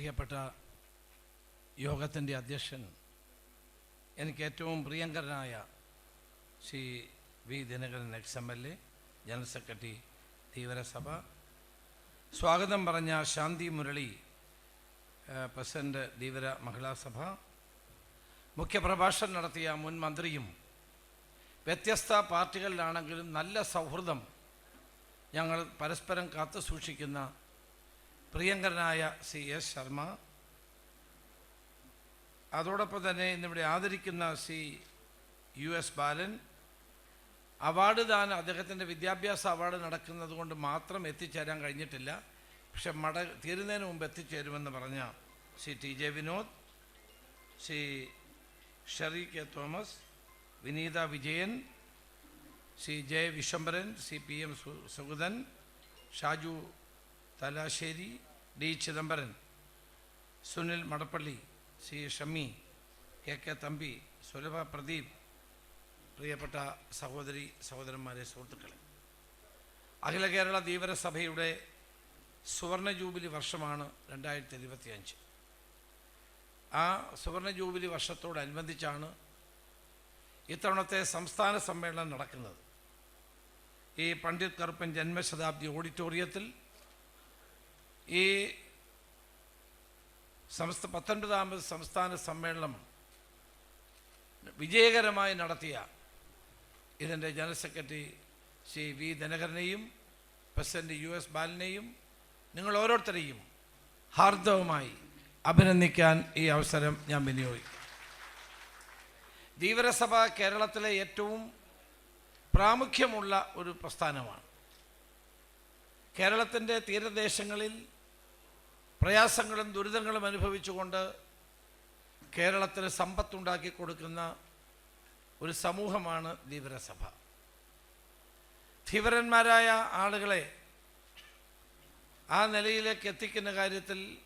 പ്രിയപ്പെട്ട യോഗത്തിന്റെ അധ്യക്ഷൻ എനിക്ക് ഏറ്റവും പ്രിയങ്കരനായ Shri V Dinakaran ex M L A general secretary തീവ്രസഭ സ്വാഗതം പറഞ്ഞ ശാന്തി മുരളി പ്രസിഡന്റ് ധീവര മഹിളാസഭ മുഖ്യപ്രഭാഷണം നടത്തിയ മുൻ മന്ത്രിയും വ്യത്യസ്ത പാർട്ടികളിലാണെങ്കിലും നല്ല സൗഹൃദം ഞങ്ങൾ പരസ്പരം കാത്തു സൂക്ഷിക്കുന്ന പ്രിയങ്കരനായ സി എസ് ശർമ്മ. അതോടൊപ്പം തന്നെ ഇന്നിവിടെ ആദരിക്കുന്ന C U S Balan. Award ദാനം അദ്ദേഹത്തിന്റെ വിദ്യാഭ്യാസ അവാർഡ് നടക്കുന്നത് കൊണ്ട് മാത്രം എത്തിച്ചേരാൻ കഴിഞ്ഞിട്ടില്ല. പക്ഷെ മട തീരുന്നതിന് മുമ്പ് എത്തിച്ചേരുമെന്ന് പറഞ്ഞ C T J Vinod C Sherry K Thomas Vineetha Vijayan C J Vishwambharan C P M Sugathan Shaju Thalassery D Chidambaran Sunil Madappally C Shammi K K Thampi Sulabha Pradeep പ്രിയപ്പെട്ട സഹോദരി സഹോദരന്മാരെ സുഹൃത്തുക്കളെ. അഖില കേരള ധീവരസഭയുടെ സുവർണ ജൂബിലി വർഷമാണ് രണ്ടായിരത്തി ഇരുപത്തി അഞ്ച് ആ സുവർണ ജൂബിലി വർഷത്തോടനുബന്ധിച്ചാണ് ഇത്തവണത്തെ സംസ്ഥാന സമ്മേളനം നടക്കുന്നത്. ഈ പണ്ഡിറ്റ് കറുപ്പൻ ജന്മശതാബ്ദി ഓഡിറ്റോറിയത്തിൽ ഈ സംസ്ഥ പത്തൊൻപതാമത് സംസ്ഥാന സമ്മേളനം വിജയകരമായി നടത്തിയ ഇതിന്റെ ജനറൽ സെക്രട്ടറി ശ്രീ വി ദിനകരനെയും പ്രസിഡന്റ് യു എസ് ബാലനെയും നിങ്ങൾ ഓരോരുത്തരെയും ഹാർദവമായി അഭിനന്ദിക്കാൻ ഈ അവസരം ഞാൻ വിനിയോഗിക്കും ധീവരസഭ കേരളത്തിലെ ഏറ്റവും പ്രാമുഖ്യമുള്ള ഒരു പ്രസ്ഥാനമാണ്. കേരളത്തിന്റെ തീരദേശങ്ങളിൽ പ്രയാസങ്ങളും ദുരിതങ്ങളും അനുഭവിച്ചുകൊണ്ട് കേരളത്തിന് സമ്പത്തുണ്ടാക്കി കൊടുക്കുന്ന ഒരു സമൂഹമാണ് ധീവരസഭ. ധീവരന്മാരായ ആളുകളെ ആ നിലയിലേക്ക് എത്തിക്കുന്ന കാര്യത്തിൽ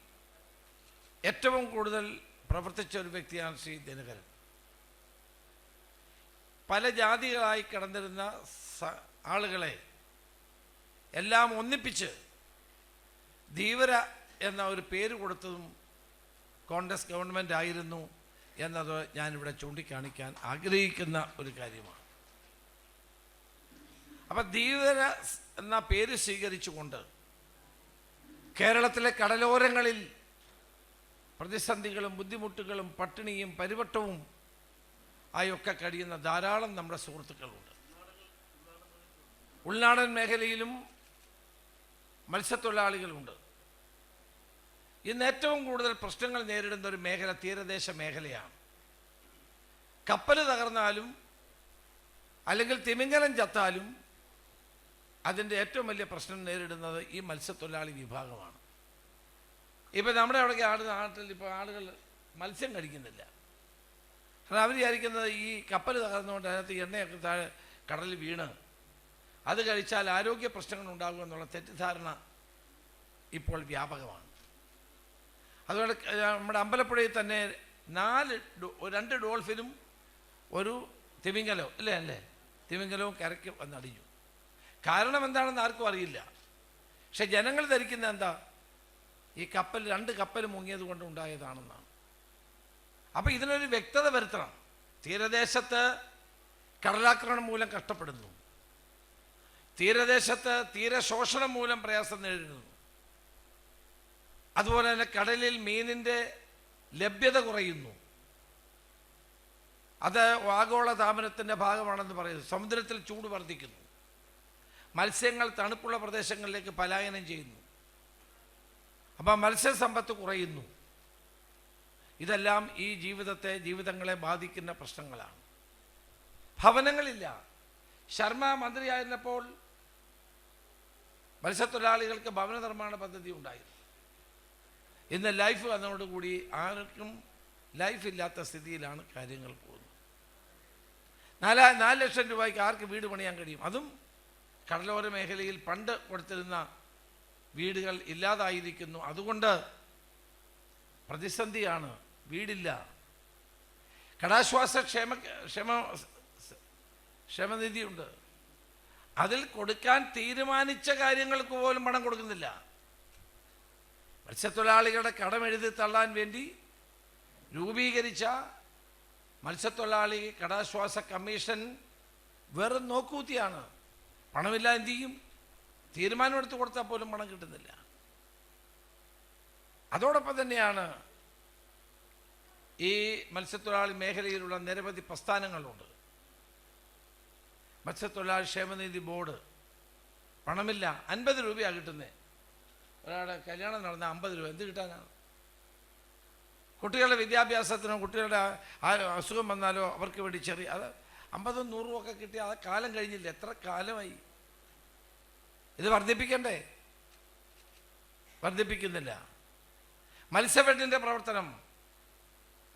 ഏറ്റവും കൂടുതൽ പ്രവർത്തിച്ച ഒരു വ്യക്തിയാണ് ശ്രീ ദിനകരൻ. പല ജാതികളായി കിടന്നിരുന്ന ആളുകളെ എല്ലാം ഒന്നിപ്പിച്ച് ധീവര എന്ന ഒരു പേര് കൊടുത്തതും കോൺഗ്രസ് ഗവൺമെന്റ് ആയിരുന്നു എന്നത് ഞാനിവിടെ ചൂണ്ടിക്കാണിക്കാൻ ആഗ്രഹിക്കുന്ന ഒരു കാര്യമാണ്. അപ്പം ധീവര എന്ന പേര് സ്വീകരിച്ചുകൊണ്ട് കേരളത്തിലെ കടലോരങ്ങളിൽ പ്രതിസന്ധികളും ബുദ്ധിമുട്ടുകളും പട്ടിണിയും പരിവട്ടവും ആയൊക്കെ കഴിയുന്ന ധാരാളം നമ്മുടെ സുഹൃത്തുക്കളുണ്ട്. ഉൾനാടൻ മേഖലയിലും മത്സ്യത്തൊഴിലാളികളുണ്ട്. ഇന്ന് ഏറ്റവും കൂടുതൽ പ്രശ്നങ്ങൾ നേരിടുന്ന ഒരു മേഖല തീരദേശ മേഖലയാണ്. കപ്പൽ തകർന്നാലും അല്ലെങ്കിൽ തിമിംഗലം ചത്താലും അതിന്റെ ഏറ്റവും വലിയ പ്രശ്നം നേരിടുന്നത് ഈ മത്സ്യത്തൊഴിലാളി വിഭാഗമാണ്. ഇപ്പം നമ്മുടെ അവിടേക്ക് ആട് നാട്ടിൽ ഇപ്പോൾ ആളുകൾ മത്സ്യം കഴിക്കുന്നില്ല. കാരണം അവർ വിചാരിക്കുന്നത് ഈ കപ്പൽ തകർന്നുകൊണ്ട് അതിനകത്ത് എണ്ണയൊക്കെ താഴെ കടലിൽ വീണ് അത് കഴിച്ചാൽ ആരോഗ്യ പ്രശ്നങ്ങൾ ഉണ്ടാകുമെന്നുള്ള തെറ്റിദ്ധാരണ ഇപ്പോൾ വ്യാപകമാണ്. അതുകൊണ്ട് നമ്മുടെ അമ്പലപ്പുഴയിൽ തന്നെ നാല് രണ്ട് ഡോൾഫിനും ഒരു തിമിംഗലവും അല്ലേ അല്ലേ? തിമിംഗലവും കരയ്ക്ക് വന്നടിഞ്ഞു. കാരണം എന്താണെന്ന് ആർക്കും അറിയില്ല. പക്ഷെ ജനങ്ങൾ ധരിക്കുന്ന എന്താ? ഈ കപ്പൽ രണ്ട് കപ്പൽ മുങ്ങിയത് കൊണ്ട് ഉണ്ടായതാണെന്നാണ്. അപ്പം ഇതിനൊരു വ്യക്തത വരുത്തണം. തീരദേശത്ത് കടലാക്രമണം മൂലം കഷ്ടപ്പെടുന്നു. തീരദേശത്ത് തീരശോഷണം മൂലം പ്രയാസം നേരിടുന്നു. അതുപോലെ തന്നെ കടലിൽ മീനിന്റെ ലഭ്യത കുറയുന്നു. അത് ആഗോള താപനത്തിന്റെ ഭാഗമാണെന്ന് പറയുന്നു. സമുദ്രത്തിൽ ചൂട് വർദ്ധിക്കുന്നു. മത്സ്യങ്ങൾ തണുപ്പുള്ള പ്രദേശങ്ങളിലേക്ക് പലായനം ചെയ്യുന്നു. അപ്പം മത്സ്യസമ്പത്ത് കുറയുന്നു. ഇതെല്ലാം ഈ ജീവിതത്തെ ജീവിതങ്ങളെ ബാധിക്കുന്ന പ്രശ്നങ്ങളാണ്. ഭവനങ്ങളില്ല. ശർമ്മ മന്ത്രിയായിരുന്നപ്പോൾ മത്സ്യത്തൊഴിലാളികൾക്ക് ഭവന നിർമ്മാണ പദ്ധതി ഉണ്ടായിരുന്നു. ഇന്ന് ലൈഫ് വന്നതോടുകൂടി ആർക്കും ലൈഫ് ഇല്ലാത്ത സ്ഥിതിയിലാണ് കാര്യങ്ങൾ പോകുന്നത്. നാലാ നാല് ലക്ഷം രൂപയ്ക്ക് ആർക്ക് വീട് പണിയാൻ കഴിയും? അതും കടലോര മേഖലയിൽ പണ്ട് കൊടുത്തിരുന്ന വീടുകൾ ഇല്ലാതായിരിക്കുന്നു. അതുകൊണ്ട് പ്രതിസന്ധിയാണ്. വീടില്ല. കടാശ്വാസ ക്ഷേമ ക്ഷേമ ക്ഷമനിധിയുണ്ട്. അതിൽ കൊടുക്കാൻ തീരുമാനിച്ച കാര്യങ്ങൾക്ക് പോലും പണം കൊടുക്കുന്നില്ല. മത്സ്യത്തൊഴിലാളികളുടെ കടമെഴുതി തള്ളാൻ വേണ്ടി രൂപീകരിച്ച മത്സ്യത്തൊഴിലാളി കടാശ്വാസ കമ്മീഷൻ വെറും നോക്കൂത്തിയാണ്. പണമില്ല എന്ത് ചെയ്യും? തീരുമാനമെടുത്ത് കൊടുത്താൽ പോലും പണം കിട്ടുന്നില്ല. അതോടൊപ്പം തന്നെയാണ് ഈ മത്സ്യത്തൊഴിലാളി മേഖലയിലുള്ള നിരവധി പ്രസ്ഥാനങ്ങളുണ്ട്. മത്സ്യത്തൊഴിലാളി ക്ഷേമനിധി ബോർഡ് പണമില്ല അൻപത് രൂപയാണ് കിട്ടുന്നത് ഒരാളുടെ കല്യാണം നടന്ന അമ്പത് രൂപ എന്ത് കിട്ടാനാണ്? കുട്ടികളുടെ വിദ്യാഭ്യാസത്തിനോ കുട്ടികളുടെ ആ- അസുഖം വന്നാലോ അവർക്ക് വേണ്ടി ചെറിയ അത് അമ്പതും നൂറും ഒക്കെ കിട്ടി അത് കാലം കഴിഞ്ഞില്ല എത്ര കാലമായി? ഇത് വർദ്ധിപ്പിക്കണ്ടേ? വർദ്ധിപ്പിക്കുന്നില്ല. മത്സ്യഫെഡിന്റെ പ്രവർത്തനം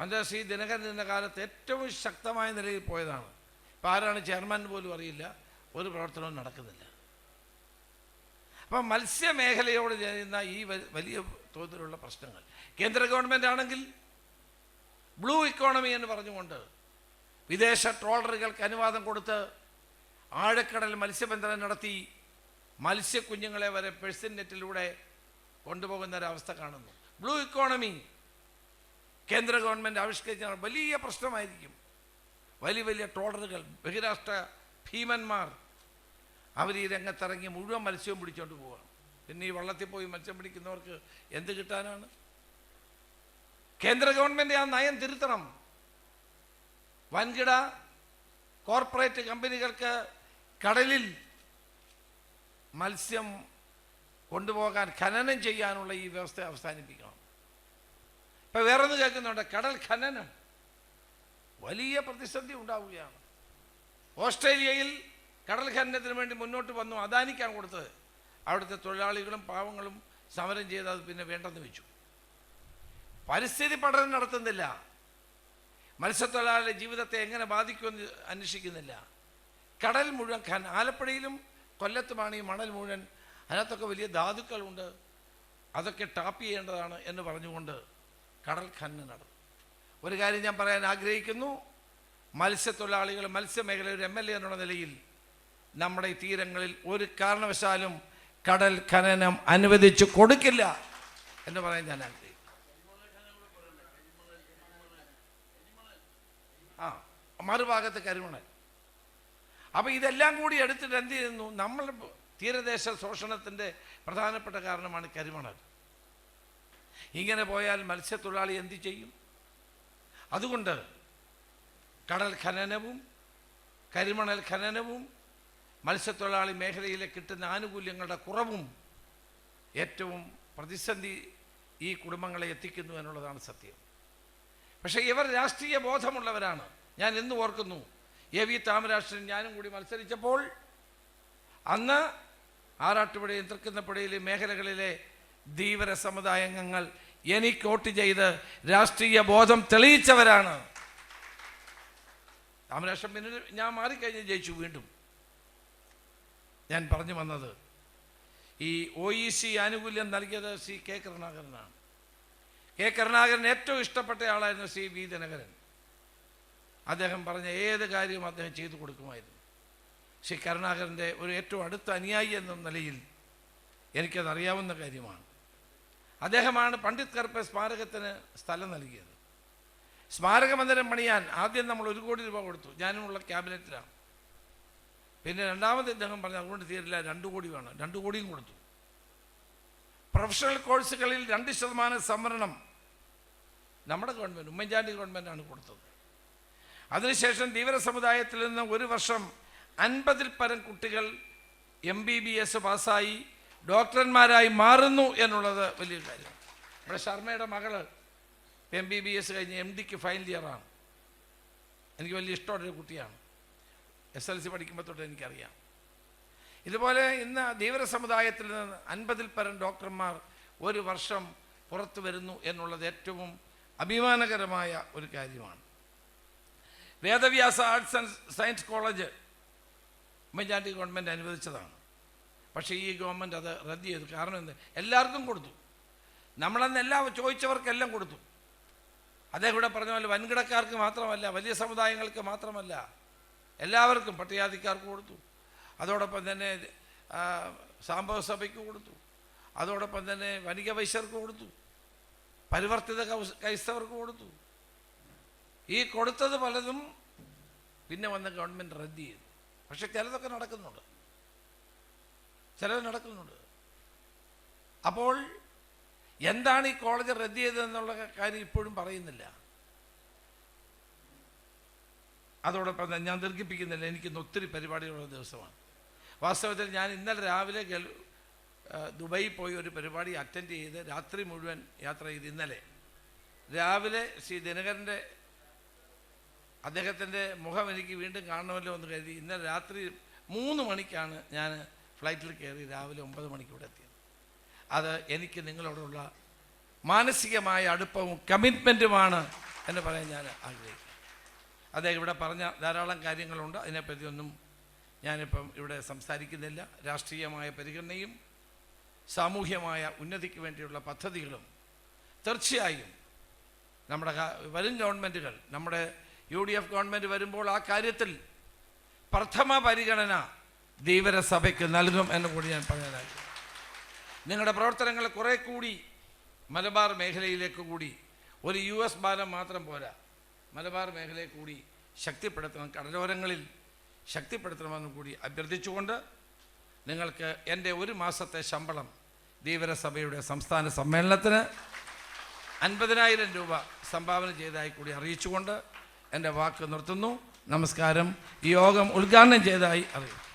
അതിന്റെ ശ്രീ ദിനകരന്റെ കാലത്ത് ഏറ്റവും ശക്തമായ നിലയിൽ പോയതാണ്. ഇപ്പം ആരാണ് ചെയർമാൻ പോലും അറിയില്ല ഒരു പ്രവർത്തനവും നടക്കുന്നില്ല. അപ്പം മത്സ്യമേഖലയോട് ചെയ്യുന്ന ഈ വലിയ തോതിലുള്ള പ്രശ്നങ്ങൾ. കേന്ദ്ര ഗവൺമെന്റ് ആണെങ്കിൽ ബ്ലൂ ഇക്കോണമി എന്ന് പറഞ്ഞുകൊണ്ട് വിദേശ ട്രോളറുകൾക്ക് അനുവാദം കൊടുത്ത് ആഴക്കടൽ മത്സ്യബന്ധനം നടത്തി മത്സ്യക്കുഞ്ഞുങ്ങളെ വരെ പെഴ്സിൻ നെറ്റിലൂടെ കൊണ്ടുപോകുന്ന ഒരവസ്ഥ കാണുന്നു. ബ്ലൂ ഇക്കോണമി കേന്ദ്ര ഗവൺമെന്റ് ആവിഷ്കരിച്ച വലിയ പ്രശ്നമായിരിക്കും. വലിയ വലിയ ട്രോളറുകൾ ബഹിരാഷ്ട്ര ഭീമന്മാർ അവർ ഈ രംഗത്തിറങ്ങി മുഴുവൻ മത്സ്യവും പിടിച്ചോണ്ട് പോവുകയാണ് പിന്നെ ഈ വള്ളത്തിൽ പോയി മത്സ്യം പിടിക്കുന്നവർക്ക് എന്ത് കിട്ടാനാണ്? കേന്ദ്ര ഗവൺമെന്റ് ആ നയം തിരുത്തണം. വൻകിട കോർപ്പറേറ്റ് കമ്പനികൾക്ക് കടലിൽ മത്സ്യം കൊണ്ടുപോകാൻ ഖനനം ചെയ്യാനുള്ള ഈ വ്യവസ്ഥ അവസാനിപ്പിക്കണം. ഇപ്പം വേറൊന്ന് കേൾക്കുന്നുണ്ട് കടൽ ഖനനം. വലിയ പ്രതിസന്ധി ഉണ്ടാവുകയാണ്. ഓസ്ട്രേലിയയിൽ കടൽ ഖനനത്തിന് വേണ്ടി മുന്നോട്ട് വന്നു. അദാനിക്കാണ് കൊടുത്തത്. അവിടുത്തെ തൊഴിലാളികളും പാവങ്ങളും സമരം ചെയ്ത് അത് പിന്നെ വേണ്ടെന്ന് വെച്ചു. പരിസ്ഥിതി പഠനം നടത്തുന്നില്ല. മത്സ്യത്തൊഴിലാളിയുടെ ജീവിതത്തെ എങ്ങനെ ബാധിക്കുമെന്ന് അന്വേഷിക്കുന്നില്ല. കടൽ മുഴുവൻ ഖന ആലപ്പുഴയിലും കൊല്ലത്തുമാണ് ഈ മണൽ മുഴുവൻ അതിനകത്തൊക്കെ വലിയ ധാതുക്കളുണ്ട്. അതൊക്കെ ടാപ്പ് ചെയ്യേണ്ടതാണ് എന്ന് പറഞ്ഞുകൊണ്ട് കടൽ ഖനനം നടന്നു. ഒരു കാര്യം ഞാൻ പറയാൻ ആഗ്രഹിക്കുന്നു. മത്സ്യത്തൊഴിലാളികൾ മത്സ്യമേഖല ഒരു എം എൽ എ എന്നുള്ള നിലയിൽ നമ്മുടെ ഈ തീരങ്ങളിൽ ഒരു കാരണവശാലും കടൽ ഖനനം അനുവദിച്ചു കൊടുക്കില്ല എന്ന് പറയാൻ ഞാൻ ആഗ്രഹിക്കുന്നു. ആ മറുഭാഗത്ത് കരിമണൽ അപ്പോൾ ഇതെല്ലാം കൂടി എടുത്തിട്ട് എന്ത് ചെയ്യുന്നു? നമ്മൾ തീരദേശ ശോഷണത്തിന്റെ പ്രധാനപ്പെട്ട കാരണമാണ് കരിമണൽ ഇങ്ങനെ പോയാൽ മത്സ്യത്തൊഴിലാളി എന്ത് ചെയ്യും? അതുകൊണ്ട് കടൽ ഖനനവും കരിമണൽ ഖനനവും മത്സ്യത്തൊഴിലാളി മേഖലയിലെ കിട്ടുന്ന ആനുകൂല്യങ്ങളുടെ കുറവും ഏറ്റവും പ്രതിസന്ധി ഈ കുടുംബങ്ങളെ എത്തിക്കുന്നു എന്നുള്ളതാണ് സത്യം. പക്ഷേ ഇവർ രാഷ്ട്രീയ ബോധമുള്ളവരാണ്. ഞാൻ എന്ന് ഓർക്കുന്നു എ വി താമരാഷ്ട്രൻ ഞാനും കൂടി മത്സരിച്ചപ്പോൾ അന്ന് ആറാട്ടുപുഴയും തൃക്കുന്നപ്പുഴയിലെ മേഖലകളിലെ ധീവര സമുദായാംഗങ്ങൾ എനിക്ക് വോട്ട് ചെയ്ത് രാഷ്ട്രീയ ബോധം തെളിയിച്ചവരാണ്. താമരാഷ്ട്രം പിന്നെ ഞാൻ മാറിക്കഴിഞ്ഞ് ജയിച്ചു വീണ്ടും. ഞാൻ പറഞ്ഞു വന്നത്. ഈ ഒ ഇ സി ആനുകൂല്യം നൽകിയത് സി കെ കരുണാകരനാണ്. കെ കരുണാകരൻ ഏറ്റവും ഇഷ്ടപ്പെട്ട ആളായിരുന്നു സി വി ദിനകരൻ. അദ്ദേഹം പറഞ്ഞ ഏത് കാര്യവും അദ്ദേഹം ചെയ്തു കൊടുക്കുമായിരുന്നു. സി കരുണാകരന്റെ ഒരു ഏറ്റവും അടുത്ത അനുയായി എന്ന നിലയിൽ എനിക്കതറിയാവുന്ന കാര്യമാണ്. അദ്ദേഹമാണ് പണ്ഡിറ്റ് കർപ്പ സ്മാരകത്തിന് സ്ഥലം നൽകിയത്. സ്മാരക മന്ദിരം പണിയാൻ ആദ്യം നമ്മൾ ഒരു കോടി രൂപ കൊടുത്തു. ഞാനുമുള്ള ക്യാബിനറ്റിലാണ്. പിന്നെ രണ്ടാമത് അദ്ദേഹം പറഞ്ഞു അതുകൊണ്ട് തീരില്ല രണ്ട് കോടി വേണം രണ്ട് കോടിയും കൊടുത്തു. പ്രൊഫഷണൽ കോഴ്സുകളിൽ രണ്ട് ശതമാനം സംവരണം നമ്മുടെ ഗവൺമെന്റ് ഉമ്മൻചാണ്ടി ഗവൺമെന്റാണ് കൊടുത്തത്. അതിനുശേഷം ധീവര സമുദായത്തിൽ നിന്ന് ഒരു വർഷം അൻപതിൽ പരം കുട്ടികൾ എം ബി ബി എസ് പാസ്സായി ഡോക്ടർമാരായി മാറുന്നു എന്നുള്ളത് വലിയ കാര്യം. നമ്മുടെ ശർമ്മയുടെ മകൾ എം ബി ബി എസ് കഴിഞ്ഞ് എം ഡിക്ക് ഫൈനൽ ഇയറാണ് എനിക്ക് വലിയ ഇഷ്ടമുള്ളൊരു കുട്ടിയാണ്. എസ് എൽ സി പഠിക്കുമ്പോൾ തൊട്ട് എനിക്കറിയാം. ഇതുപോലെ ഇന്ന് ധീവര സമുദായത്തിൽ നിന്ന് അൻപതിൽ പരം ഡോക്ടർമാർ ഒരു വർഷം പുറത്തു വരുന്നു എന്നുള്ളത് ഏറ്റവും അഭിമാനകരമായ ഒരു കാര്യമാണ്. Vedavyasa arts and science college Oommen Chandy government അനുവദിച്ചതാണ്. പക്ഷേ ഈ ഗവൺമെന്റ് അത് റദ്ദ് ചെയ്തു. കാരണം എന്ത്? എല്ലാവർക്കും കൊടുത്തു. നമ്മളന്ന് എല്ലാം ചോദിച്ചവർക്കെല്ലാം കൊടുത്തു. അദ്ദേഹം ഇവിടെ പറഞ്ഞ പോലെ വൻകിടക്കാർക്ക് മാത്രമല്ല വലിയ സമുദായങ്ങൾക്ക് മാത്രമല്ല എല്ലാവർക്കും പട്ടികാതിക്കാർക്ക് കൊടുത്തു. അതോടൊപ്പം തന്നെ സാമ്പവ സഭയ്ക്ക് കൊടുത്തു. അതോടൊപ്പം തന്നെ വനിക വൈശ്യർക്ക് കൊടുത്തു. പരിവർത്തിത ക്രൈസ്തവർക്ക് കൊടുത്തു. ഈ കൊടുത്തത് പലതും പിന്നെ വന്ന ഗവൺമെന്റ് റദ്ദ് ചെയ്തു. പക്ഷെ ചിലതൊക്കെ നടക്കുന്നുണ്ട്. ചിലത് നടക്കുന്നുണ്ട്. അപ്പോൾ എന്താണ് ഈ കോളേജ് റദ്ദ് ചെയ്തതെന്നുള്ള കാര്യം ഇപ്പോഴും പറയുന്നില്ല. അതോടൊപ്പം തന്നെ ഞാൻ ദീർഘിപ്പിക്കുന്നില്ല. എനിക്ക് ഇന്ന് ഒത്തിരി പരിപാടികളുള്ള ദിവസമാണ്. വാസ്തവത്തിൽ ഞാൻ ഇന്നലെ രാവിലെ ദുബായി പോയി ഒരു പരിപാടി അറ്റൻഡ് ചെയ്ത് രാത്രി മുഴുവൻ യാത്ര ചെയ്ത് ഇന്നലെ. രാവിലെ ശ്രീ ദിനകരന്റെ അദ്ദേഹത്തിന്റെ മുഖം എനിക്ക് വീണ്ടും കാണണമല്ലോ എന്ന് കരുതി ഇന്നലെ രാത്രി മൂന്ന് മണിക്കാണ് ഞാൻ ഫ്ലൈറ്റിൽ കയറി രാവിലെ ഒമ്പത് മണിക്ക് ഇവിടെ എത്തിയത്. അത് എനിക്ക് നിങ്ങളോടുള്ള മാനസികമായ അടുപ്പവും കമ്മിറ്റ്മെന്റുമാണ് എന്ന് പറയാൻ ഞാൻ ആഗ്രഹിക്കുന്നു. അദ്ദേഹം ഇവിടെ പറഞ്ഞ ധാരാളം കാര്യങ്ങളുണ്ട്. അതിനെപ്പറ്റി ഒന്നും ഞാനിപ്പം ഇവിടെ സംസാരിക്കുന്നില്ല. രാഷ്ട്രീയമായ പരിഗണനയും സാമൂഹ്യമായ ഉന്നതിക്ക് വേണ്ടിയുള്ള പദ്ധതികളും തീർച്ചയായും നമ്മുടെ വരും ഗവൺമെന്റുകൾ നമ്മുടെ യു ഡി എഫ് ഗവൺമെന്റ് വരുമ്പോൾ ആ കാര്യത്തിൽ പ്രഥമ പരിഗണന ധീവരസഭയ്ക്ക് നൽകും എന്ന് കൂടി ഞാൻ പറയാനായി നിങ്ങളുടെ പ്രവർത്തനങ്ങൾ കുറെ കൂടി മലബാർ മേഖലയിലേക്ക് കൂടി ഒരു യു എസ് ബാലം മാത്രം പോരാ. മലബാർ മേഖലയെ കൂടി ശക്തിപ്പെടുത്തണം കടലോരങ്ങളിൽ ശക്തിപ്പെടുത്തണമെന്ന് കൂടി അഭ്യർത്ഥിച്ചുകൊണ്ട് നിങ്ങൾക്ക് എന്റെ ഒരു മാസത്തെ ശമ്പളം ധീവരസഭയുടെ സംസ്ഥാന സമ്മേളനത്തിന് അൻപതിനായിരം രൂപ സംഭാവന ചെയ്തതായി കൂടി അറിയിച്ചുകൊണ്ട് എന്റെ വാക്ക് നിർത്തുന്നു. നമസ്കാരം. യോഗം ഉദ്ഘാടനം ചെയ്തതായി അറിയിച്ചു